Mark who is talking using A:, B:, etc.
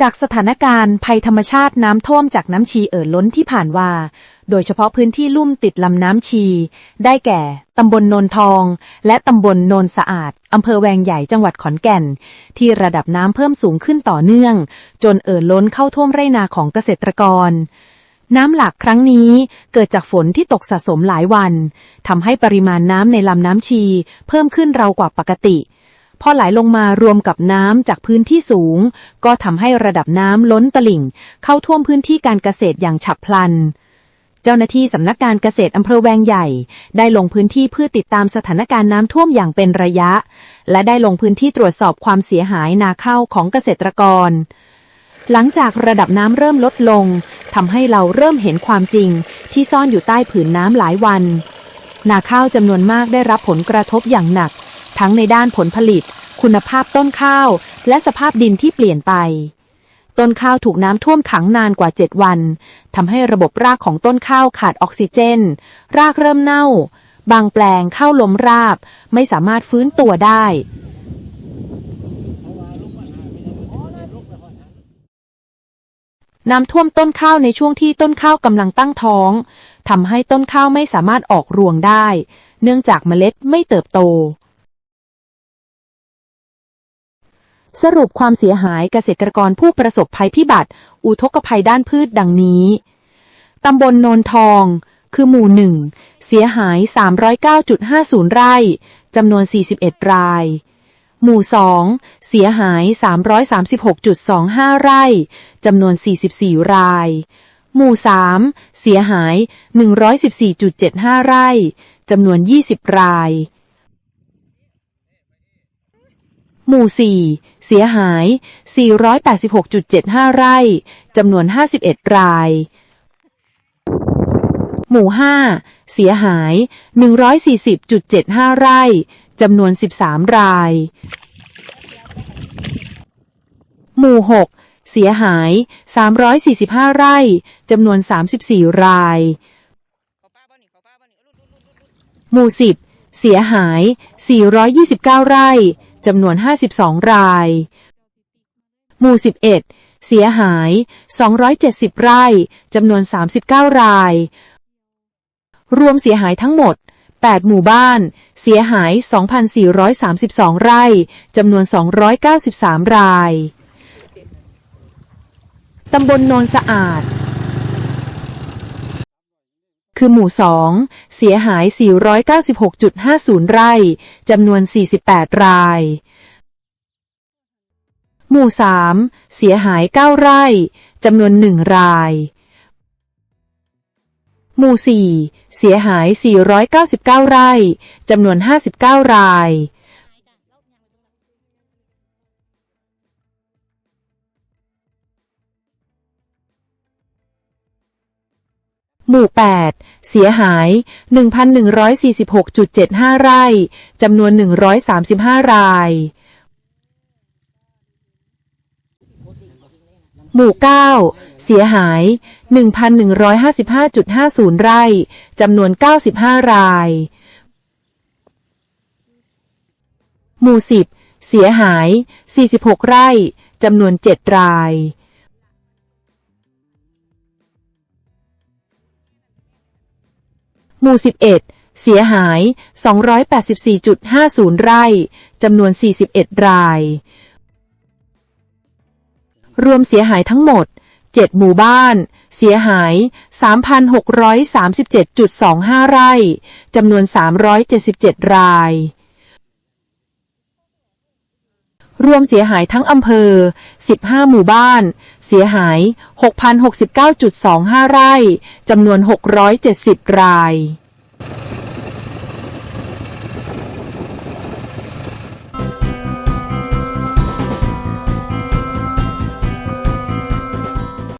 A: จากสถานการณ์ภัยธรรมชาติน้ำท่วมจากน้ำชีเอ่อล้นที่ผ่านมาโดยเฉพาะพื้นที่ลุ่มติดลำน้ำชี ได้แก่ ตำบลโนนทอง และตำบลโนนสะอาด อำเภอแวงใหญ่จังหวัดขอนแก่น ที่ระดับน้ำเพิ่มสูงขึ้นต่อเนื่อง จนเอ่อล้นเข้าท่วมไร่นาของเกษตรกร น้ำหลากครั้งนี้เกิดจากฝนที่ตกสะสมหลายวัน ทำให้ปริมาณน้ำในลำน้ำชี เพิ่มขึ้นเร็วกว่าปกติ พอไหลลงมารวมกับน้ำจากพื้นที่สูง ก็ทำให้ระดับน้ำล้นตลิ่ง เข้าท่วมพื้นที่การเกษตรอย่างฉับพลัน เจ้าหน้าที่สำนักการเกษตรอำเภอแวงใหญ่ ได้ลงพื้นที่เพื่อติดตามสถานการณ์น้ำท่วมอย่างเป็นระยะ และได้ลงพื้นที่ตรวจสอบความเสียหายนาข้าวของเกษตรกร หลังจากระดับน้ำเริ่มลดลงทำให้เราเริ่มเห็นความจริง ที่ซ่อนอยู่ใต้ผืนน้ำหลายวันนาข้าวจำนวนมากได้รับผลกระทบอย่างหนัก ทั้งในด้านผลผลิต คุณภาพต้นข้าว และสภาพดินที่เปลี่ยนไป ต้นข้าวถูกน้ำท่วมขังนานกว่า 7 วันทำให้ระบบรากของต้นข้าวขาดออกซิเจน รากเริ่มเน่า บางแปลงข้าวล้มราบ ไม่สามารถฟื้นตัวได้ น้ำท่วมต้นข้าวในช่วงที่ต้นข้าวกำลังตั้งท้องทำให้ต้นข้าวไม่สามารถออกรวงได้ เนื่องจากเมล็ดไม่เติบโต สรุปความเสียหายเกษตรกรผู้ประสบภัยพิบัติ อุทกภัยด้านพืชดังนี้ ตำบลโนนทอง คือหมู่หนึ่ง เสียหาย 309.50 ไร่ จำนวน 41 ราย หมู่สอง เสียหาย 336.25 ไร่ จำนวน 44 ราย หมู่สามเสียหาย 114.75 ไร่ จำนวน 20 ราย หมู่สี่เสียหาย 486.75 ไร่ จำนวน 51 ราย หมู่ห้าเสียหาย 140.75 ไร่ จำนวน 13 ราย หมู่หกเสียหาย 345 ไร่ จำนวน 34 ราย หมู่สิบเสียหาย 429 ไร่ จำนวน 52 ราย หมู่ 11 เสียหาย 270 ไร่ จำนวน 39 ราย รวมเสียหายทั้งหมด 8 หมู่บ้าน เสียหาย 2,432 ไร่ จำนวน 293 ราย ตำบลโนนสะอาด คือหมู่สองเสียหาย 496.50 ไร่ จำนวน 48 ราย หมู่สามเสียหาย 9 ไร่ จำนวน 1 ราย หมู่สี่เสียหาย 499 ไร่ จำนวน 59 รายหมู่ 8 เสียหาย 1,146.75 ไร่ จำนวน 135 ราย หมู่ 9 เสียหาย 1,155.50 ไร่ จำนวน 95 ราย หมู่ 10 เสียหาย 46 ไร่ จำนวน 7 ราย หมู่ 11 เสียหาย 284.50 ไร่ จำนวน 41 ราย รวมเสียหายทั้งหมด 7 หมู่บ้าน เสียหาย 3,637.25 ไร่ จำนวน 377 ราย รวมเสียหายทั้งอำเภอ 15 หมู่บ้าน เสียหาย 6,069.25 ไร่ จำนวน 670 ราย